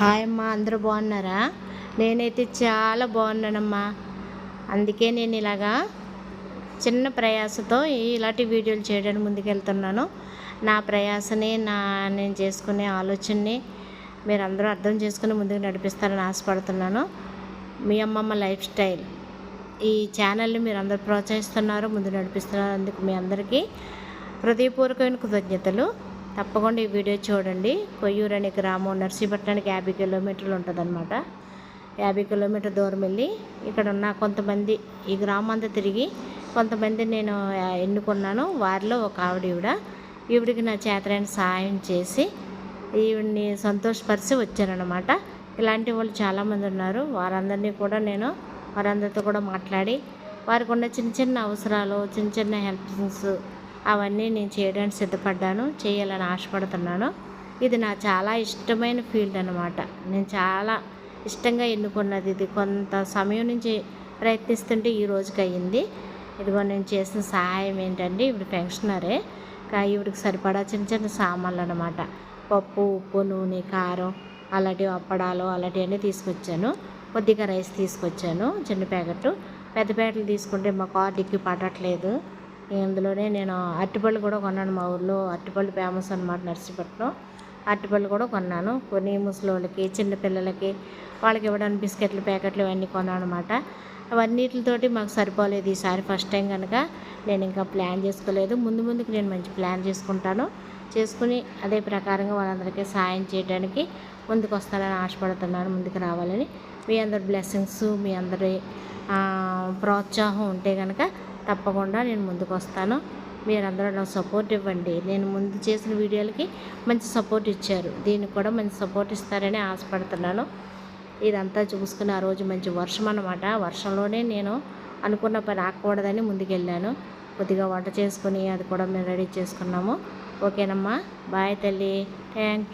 Hi అమ్మా అందరూ బాగున్నారా? నేనైతే చాలా బాగున్నానమ్మా. అందుకే నేను ఇలాగా చిన్న ప్రయాసతో ఇలాంటి వీడియోలు చేయడానికి ముందుకెళ్తున్నాను. నా ప్రయాసని నా నేను చేసుకునే ఆలోచనని మీరు అందరూ అర్థం చేసుకుని ముందుకు నడిపిస్తారని ఆశపడుతున్నాను. మీ అమ్మమ్మ లైఫ్ స్టైల్. ఈ ఛానల్ని మీరు అందరు ప్రోత్సహిస్తున్నారు ముందు నడిపిస్తున్నారు. అందుకు మీ అందరికీ హృదయపూర్వకమైన కృతజ్ఞతలు. తప్పకుండా ఈ వీడియో చూడండి. కొయ్యూరు అనే గ్రామం నర్సీపట్నానికి యాభై కిలోమీటర్లు ఉంటుందన్నమాట. యాభై కిలోమీటర్ దూరం వెళ్ళి ఇక్కడ ఉన్న కొంతమంది ఈ గ్రామం అంతా తిరిగి కొంతమంది నేను ఎన్నుకున్నాను. వారిలో ఒక ఆవిడ ఈవిడ ఈవిడికి నా చేతరైన సహాయం చేసి ఈవిడ్ని సంతోషపరిచి వచ్చానమాట ఇలాంటి వాళ్ళు చాలామంది ఉన్నారు. వారందరినీ కూడా నేను వారందరితో కూడా మాట్లాడి వారికి ఉన్న చిన్న చిన్న అవసరాలు చిన్న చిన్న హెల్ప్స్ అవన్నీ నేను చేయడానికి సిద్ధపడ్డాను చేయాలని ఆశపడుతున్నాను. ఇది నా చాలా ఇష్టమైన ఫీల్డ్ అనమాట నేను చాలా ఇష్టంగా ఎన్నుకున్నది ఇది. కొంత సమయం నుంచి ప్రయత్నిస్తుంటే ఈ రోజుకి అయ్యింది. ఇదిగో నేను చేసిన సహాయం ఏంటంటే ఇప్పుడు పెన్షనరే ఈవిడికి సరిపడా చిన్న చిన్న సామాన్లు అనమాట పప్పు ఉప్పు నూనె కారం అలాంటివి అప్పడాలు అలాంటివన్నీ తీసుకొచ్చాను. కొద్దిగా రైస్ తీసుకొచ్చాను చిన్న ప్యాకెట్ పెద్ద ప్యాకెట్లు తీసుకుంటే మా కార్డుకి పడట్లేదు. ఇందులోనే నేను అరటిపళ్ళు కూడా కొన్నాను. మా ఊర్లో అరటిపళ్ళు ఫేమస్ అనమాట నర్సీపట్నం అరటిపళ్ళు కూడా కొన్నాను. కొన్ని ముసలోళ్ళకి చిన్న పిల్లలకి వాళ్ళకి ఇవ్వడానికి బిస్కెట్లు ప్యాకెట్లు ఇవన్నీ కొన్నాను అనమాట అవన్నిటితోటి మాకు సరిపోలేదు ఈసారి ఫస్ట్ టైం కనుక నేను ఇంకా ప్లాన్ చేసుకోలేదు. ముందు ముందుకు నేను మంచి ప్లాన్ చేసుకుంటాను. చేసుకుని అదే ప్రకారంగా వాళ్ళందరికీ సాయం చేయడానికి ముందుకు వస్తానని ఆశపడుతున్నాను. ముందుకు రావాలని. మీ అందరి బ్లెస్సింగ్స్ మీ అందరి ప్రోత్సాహం ఉంటే కనుక తప్పకుండా నేను ముందుకు వస్తాను మీరందరూ నాకు సపోర్ట్ ఇవ్వండి. నేను ముందు చేసిన వీడియోలకి మంచి సపోర్ట్ ఇచ్చారు. దీనికి కూడా మంచి సపోర్ట్ ఇస్తారని ఆశపడుతున్నాను. ఇదంతా చూసుకుని ఆ రోజు మంచి వర్షం అనమాట వర్షంలోనే నేను అనుకున్న పని ఆకూడదని ముందుకెళ్ళాను. కొద్దిగా వంట చేసుకుని అది కూడా మేము రెడీ చేసుకున్నాము. ఓకేనమ్మా. బాయ్ తల్లి. థ్యాంక్